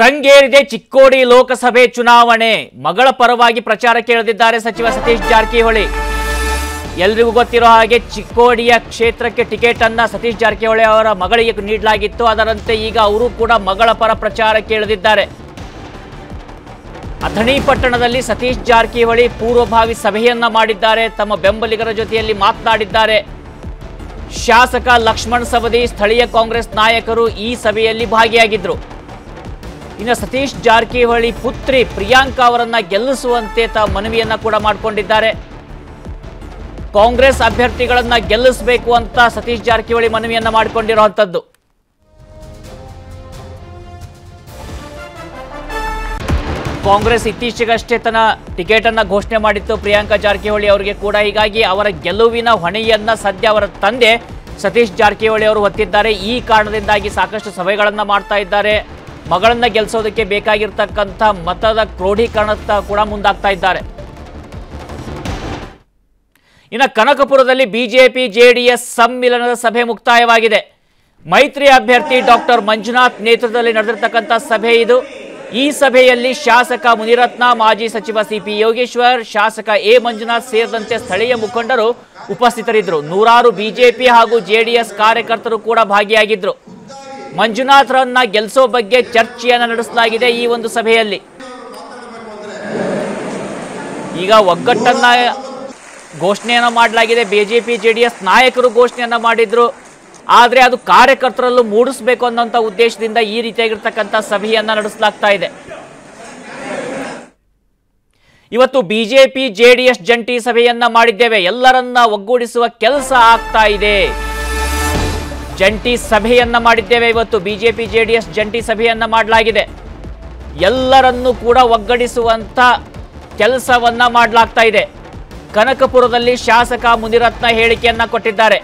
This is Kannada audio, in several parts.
ರಂಗೇರಿದೆ ಚಿಕ್ಕೋಡಿ ಲೋಕಸಭೆ ಚುನಾವಣೆ. ಮಗಳ ಪರವಾಗಿ ಪ್ರಚಾರ ಕೇಳದಿದ್ದಾರೆ ಸಚಿವ ಸತೀಶ್ ಜಾರಕಿಹೊಳಿ. ಎಲ್ರಿಗೂ ಗೊತ್ತಿರೋ ಹಾಗೆ ಚಿಕ್ಕೋಡಿಯ ಕ್ಷೇತ್ರಕ್ಕೆ ಟಿಕೆಟ್ ಅನ್ನ ಸತೀಶ್ ಜಾರಕಿಹೊಳಿ ಅವರ ಮಗಳಿಗೆ ನೀಡಲಾಗಿತ್ತು. ಅದರಂತೆ ಈಗ ಅವರು ಕೂಡ ಮಗಳ ಪರ ಪ್ರಚಾರ ಇಳಿದಿದ್ದಾರೆ ಅಥಣಿ ಪಟ್ಟಣದಲ್ಲಿ ಸತೀಶ್ ಜಾರಕಿಹೊಳಿ ಪೂರ್ವಭಾವಿ ಸಭೆಯನ್ನ ಮಾಡಿದ್ದಾರೆ. ತಮ್ಮ ಬೆಂಬಲಿಗರ ಜೊತೆಯಲ್ಲಿ ಮಾತನಾಡಿದ್ದಾರೆ. ಶಾಸಕ ಲಕ್ಷ್ಮಣ್ ಸವದಿ, ಸ್ಥಳೀಯ ಕಾಂಗ್ರೆಸ್ ನಾಯಕರು ಈ ಸಭೆಯಲ್ಲಿ ಭಾಗಿಯಾಗಿದ್ರು. ಇನ್ನು ಸತೀಶ್ ಜಾರಕಿಹೊಳಿ ಪುತ್ರಿ ಪ್ರಿಯಾಂಕಾ ಅವರನ್ನ ಗೆಲ್ಲಿಸುವಂತೆ ತ ಮನವಿಯನ್ನ ಕೂಡ ಮಾಡಿಕೊಂಡಿದ್ದಾರೆ. ಕಾಂಗ್ರೆಸ್ ಅಭ್ಯರ್ಥಿಗಳನ್ನ ಗೆಲ್ಲಿಸಬೇಕು ಅಂತ ಸತೀಶ್ ಜಾರಕಿಹೊಳಿ ಮನವಿಯನ್ನ ಮಾಡಿಕೊಂಡಿರುವಂತದ್ದು. ಕಾಂಗ್ರೆಸ್ ಇತ್ತೀಚೆಗಷ್ಟೇ ತನ್ನ ಟಿಕೆಟ್ ಅನ್ನ ಘೋಷಣೆ ಮಾಡಿತ್ತು. ಪ್ರಿಯಾಂಕಾ ಜಾರಕಿಹೊಳಿ ಅವರಿಗೆ ಕೂಡ ಹೀಗಾಗಿ ಅವರ ಗೆಲುವಿನ ಹೊಣೆಯನ್ನ ಸದ್ಯ ಅವರ ತಂದೆ ಸತೀಶ್ ಜಾರಕಿಹೊಳಿ ಅವರು ಹೊತ್ತಿದ್ದಾರೆ. ಈ ಕಾರಣದಿಂದಾಗಿ ಸಾಕಷ್ಟು ಸಭೆಗಳನ್ನ ಮಾಡ್ತಾ ಇದ್ದಾರೆ. ಮಗಳನ್ನ ಗೆಲ್ಲಿಸೋದಕ್ಕೆ ಬೇಕಾಗಿರ್ತಕ್ಕಂಥ ಮತದ ಕ್ರೋಢೀಕರಣದ ಕೂಡ ಮುಂದಾಗ್ತಾ ಇದ್ದಾರೆ. ಇನ್ನು ಕನಕಪುರದಲ್ಲಿ ಬಿಜೆಪಿ, ಜೆಡಿಎಸ್ ಸಮ್ಮಿಲನದ ಸಭೆ ಮುಕ್ತಾಯವಾಗಿದೆ. ಮೈತ್ರಿ ಅಭ್ಯರ್ಥಿ ಡಾಕ್ಟರ್ ಮಂಜುನಾಥ್ ನೇತೃತ್ವದಲ್ಲಿ ನಡೆದಿರತಕ್ಕಂಥ ಸಭೆ ಇದು. ಈ ಸಭೆಯಲ್ಲಿ ಶಾಸಕ ಮುನಿರತ್ನ, ಮಾಜಿ ಸಚಿವ ಸಿಪಿ ಯೋಗೇಶ್ವರ್, ಶಾಸಕ ಎ. ಮಂಜುನಾಥ್ ಸೇರಿದಂತೆ ಸ್ಥಳೀಯ ಮುಖಂಡರು ಉಪಸ್ಥಿತರಿದ್ದರು. ನೂರಾರು ಬಿಜೆಪಿ ಹಾಗೂ ಜೆಡಿಎಸ್ ಕಾರ್ಯಕರ್ತರು ಕೂಡ ಭಾಗಿಯಾಗಿದ್ರು. ಮಂಜುನಾಥ್ರನ್ನ ಗೆಲ್ಲಿಸೋ ಬಗ್ಗೆ ಚರ್ಚೆಯನ್ನು ನಡೆಸಲಾಗಿದೆ ಈ ಒಂದು ಸಭೆಯಲ್ಲಿ. ಈಗ ಒಗ್ಗಟ್ಟನ್ನ ಘೋಷಣೆಯನ್ನು ಮಾಡಲಾಗಿದೆ. ಬಿಜೆಪಿ ಎಸ್ ನಾಯಕರು ಘೋಷಣೆಯನ್ನು ಮಾಡಿದ್ರು. ಆದರೆ ಅದು ಕಾರ್ಯಕರ್ತರಲ್ಲೂ ಮೂಡಿಸಬೇಕು ಅನ್ನೋಂಥ ಉದ್ದೇಶದಿಂದ ಈ ರೀತಿಯಾಗಿರ್ತಕ್ಕಂಥ ಸಭೆಯನ್ನ ನಡೆಸಲಾಗ್ತಾ ಇದೆ. ಇವತ್ತು ಬಿಜೆಪಿ, ಜೆಡಿಎಸ್ ಜಂಟಿ ಸಭೆಯನ್ನ ಮಾಡಿದ್ದೇವೆ. ಎಲ್ಲರನ್ನ ಒಗ್ಗೂಡಿಸುವ ಕೆಲಸ ಆಗ್ತಾ ಇದೆ. ಜಂಟಿ ಸಭೆಯನ್ನ ಮಾಡಿದ್ದೇವೆ. ಇವತ್ತು ಬಿಜೆಪಿ ಜೆಡಿಎಸ್ ಜಂಟಿ ಸಭೆಯನ್ನ ಮಾಡಲಾಗಿದೆ. ಎಲ್ಲರನ್ನೂ ಕೂಡ ಒಗ್ಗಡಿಸುವಂತ ಕೆಲಸವನ್ನ ಮಾಡಲಾಗ್ತಾ ಇದೆ. ಕನಕಪುರದಲ್ಲಿ ಶಾಸಕ ಮುನಿರತ್ನ ಹೇಳಿಕೆಯನ್ನ ಕೊಟ್ಟಿದ್ದಾರೆ.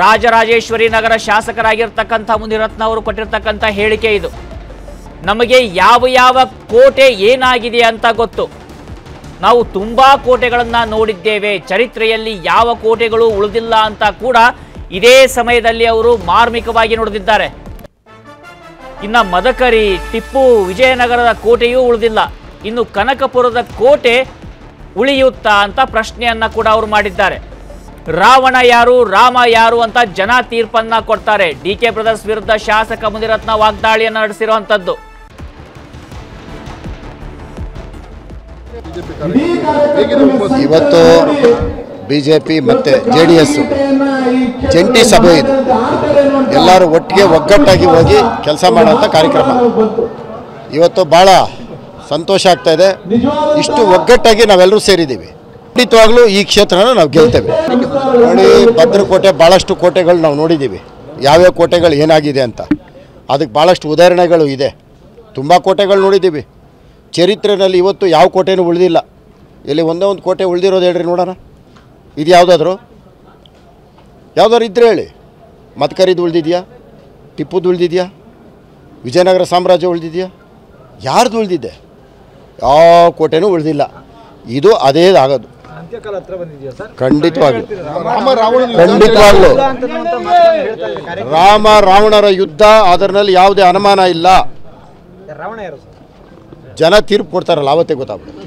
ರಾಜರಾಜೇಶ್ವರಿ ನಗರ ಶಾಸಕರಾಗಿರ್ತಕ್ಕಂಥ ಮುನಿರತ್ನ ಅವರು ಕೊಟ್ಟಿರ್ತಕ್ಕಂಥ ಹೇಳಿಕೆ ಇದು. ನಮಗೆ ಯಾವ ಯಾವ ಕೋಟೆ ಏನಾಗಿದೆ ಅಂತ ಗೊತ್ತು. ನಾವು ತುಂಬಾ ಕೋಟೆಗಳನ್ನ ನೋಡಿದ್ದೇವೆ. ಚರಿತ್ರೆಯಲ್ಲಿ ಯಾವ ಕೋಟೆಗಳು ಉಳಿದಿಲ್ಲ ಅಂತ ಕೂಡ ಇದೇ ಸಮಯದಲ್ಲಿ ಅವರು ಮಾರ್ಮಿಕವಾಗಿ ನುಡಿದಿದ್ದಾರೆ. ಇನ್ನ ಮದಕರಿ, ಟಿಪ್ಪು, ವಿಜಯನಗರದ ಕೋಟೆಯೂ ಉಳಿದಿಲ್ಲ. ಇನ್ನು ಕನಕಪುರದ ಕೋಟೆ ಉಳಿಯುತ್ತಾ ಅಂತ ಪ್ರಶ್ನೆಯನ್ನ ಕೂಡ ಅವರು ಮಾಡಿದ್ದಾರೆ. ರಾವಣ ಯಾರು, ರಾಮ ಯಾರು ಅಂತ ಜನ ತೀರ್ಪನ್ನ ಕೊಡ್ತಾರೆ. ಡಿ ಕೆ ಬ್ರದರ್ಸ್ ವಿರುದ್ಧ ಶಾಸಕ ಮುನಿರತ್ನ ವಾಗ್ದಾಳಿಯನ್ನು ನಡೆಸಿರುವಂತದ್ದು ಇವತ್ತು ಬಿ ಜೆ ಪಿ ಮತ್ತು ಜೆ ಡಿ ಎಸ್ ಜಂಟಿ ಸಭೆ ಇದು. ಎಲ್ಲರೂ ಒಟ್ಟಿಗೆ ಒಗ್ಗಟ್ಟಾಗಿ ಹೋಗಿ ಕೆಲಸ ಮಾಡೋಂಥ ಕಾರ್ಯಕ್ರಮ. ಇವತ್ತು ಭಾಳ ಸಂತೋಷ ಆಗ್ತಾ ಇದೆ. ಇಷ್ಟು ಒಗ್ಗಟ್ಟಾಗಿ ನಾವೆಲ್ಲರೂ ಸೇರಿದ್ದೀವಿ. ಖಂಡಿತವಾಗ್ಲೂ ಈ ಕ್ಷೇತ್ರನ ನಾವು ಗೆಲ್ತೇವೆ. ನೋಡಿ, ಭದ್ರಕೋಟೆ ಭಾಳಷ್ಟು ಕೋಟೆಗಳು ನಾವು ನೋಡಿದ್ದೀವಿ. ಯಾವ್ಯಾವ ಕೋಟೆಗಳು ಏನಾಗಿದೆ ಅಂತ. ಅದಕ್ಕೆ ಭಾಳಷ್ಟು ಉದಾಹರಣೆಗಳು ಇದೆ. ತುಂಬ ಕೋಟೆಗಳು ನೋಡಿದ್ದೀವಿ. ಚರಿತ್ರೆಯಲ್ಲಿ ಇವತ್ತು ಯಾವ ಕೋಟೆನೂ ಉಳಿದಿಲ್ಲ. ಇಲ್ಲಿ ಒಂದೇ ಒಂದು ಕೋಟೆ ಉಳಿದಿರೋದು ಹೇಳ್ರಿ ನೋಡೋಣ. ಇದು ಯಾವುದಾದ್ರು? ಯಾವುದಾದ್ರು ಇದ್ರೆ ಹೇಳಿ. ಮತ್ಕರಿದು ಉಳಿದಿದೆಯಾ? ಟಿಪ್ಪುದು ಉಳಿದಿದೆಯಾ? ವಿಜಯನಗರ ಸಾಮ್ರಾಜ್ಯ ಉಳಿದಿದೆಯಾ? ಯಾರ್ದು ಉಳಿದಿದೆ ಯಾವ ಕೋಟೆನೂ ಉಳಿದಿಲ್ಲ. ಇದು ಅದೇ ಆಗೋದು. ಖಂಡಿತವಾಗ್ಲು. ರಾಮ ಖಂಡಿತವಾಗ್ಲು. ರಾಮ ರಾವಣರ ಯುದ್ಧ ಅದರಲ್ಲಿ ಯಾವುದೇ ಅನುಮಾನ ಇಲ್ಲ. ಜನ ತೀರ್ಪು ಕೊಡ್ತಾರಲ್ಲ ಅವತ್ತೇ ಗೊತ್ತಾಗ್ಬಿಡುತ್ತೆ.